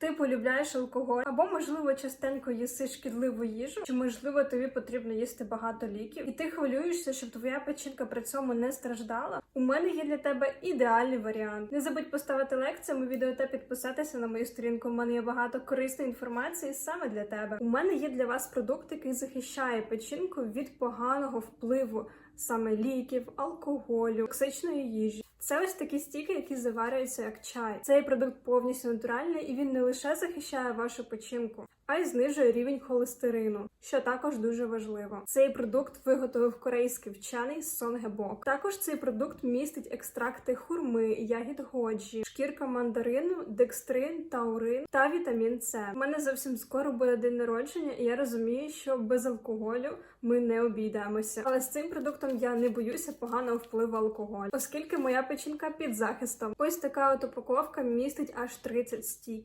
Ти полюбляєш алкоголь, або можливо частенько їси шкідливу їжу, чи можливо тобі потрібно їсти багато ліків, і ти хвилюєшся, щоб твоя печінка при цьому не страждала. У мене є для тебе ідеальний варіант. Не забудь поставити лайк цьому відео та підписатися на мою сторінку. У мене є багато корисної інформації саме для тебе. У мене є для вас продукт, який захищає печінку від поганого впливу саме ліків, алкоголю, токсичної їжі. Це ось такі стіки, які заварюються як чай. Цей продукт повністю натуральний і він не лише захищає вашу печінку, а й знижує рівень холестерину, що також дуже важливо. Цей продукт виготовив корейський вчений Сонгебок. Також цей продукт містить екстракти хурми, ягід годжі, шкірка мандарину, декстрин, таурин та вітамін С. У мене зовсім скоро буде день народження, і я розумію, що без алкоголю ми не обійдемося. Але з цим продуктом я не боюся поганого впливу алкоголю, оскільки моя печінка під захистом. Ось така от упаковка містить аж 30 стік.